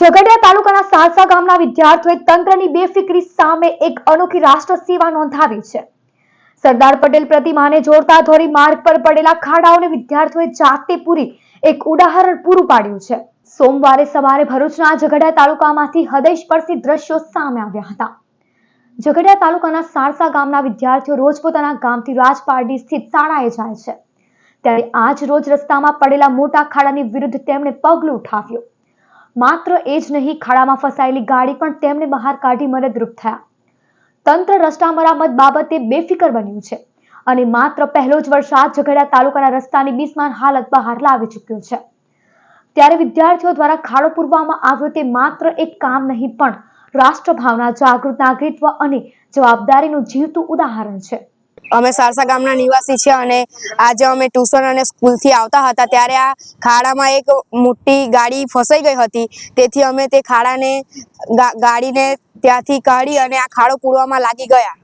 ઝઘડિયા તાલુકાના સારસા ગામના વિદ્યાર્થીઓએ તંત્રની બેફિકરી સામે એક અનોખી રાષ્ટ્ર સેવા નોંધાવી છે. સરદાર પટેલ પ્રતિમાને જોડતા ધોરી માર્ગ પર પડેલા ખાડાઓને વિદ્યાર્થીઓએ જાતે પૂરી એક ઉદાહરણ પૂરું પાડ્યું છે. સોમવારે સવારે ભરૂચના ઝઘડિયા તાલુકામાંથી હૃદયસ્પર્શી દ્રશ્યો સામે આવ્યા હતા. ઝઘડિયા તાલુકાના સારસા ગામના વિદ્યાર્થીઓ રોજ પોતાના ગામથી રાજપારડી સ્થિત શાળાએ જાય છે. ત્યારે આજ રોજ રસ્તામાં પડેલા મોટા ખાડાની વિરુદ્ધ તેમણે પગલું ઉઠાવ્યું. માત્ર એ જ નહીં, ખાડામાં ફસાયેલી ગાડી પણ તેમને બહાર કાઢી મદદરૂપ થયા. તંત્ર રસ્તા મરામત બાબતે બેફિકર બન્યું છે અને માત્ર પહેલો જ વરસાદ ઝઘડા તાલુકાના રસ્તાની બિસ્માર હાલત બહાર લાવી ચૂક્યો છે. ત્યારે વિદ્યાર્થીઓ દ્વારા ખાડો પૂરવામાં આવ્યો તે માત્ર એક કામ નહીં પણ રાષ્ટ્રભાવના, જાગૃત નાગરિકત્વ અને જવાબદારીનું જીવતું ઉદાહરણ છે. અમે સારસા ગામના નિવાસી છીએ અને આજે અમે ટ્યુશન અને સ્કૂલથી આવતા હતા ત્યારે આ ખાડામાં એક મોટી ગાડી ફસાઈ ગઈ હતી. તેથી અમે તે ખાડાને ગાડીને ત્યાંથી કાઢી અને આ ખાડો પૂરવામાં લાગી ગયા.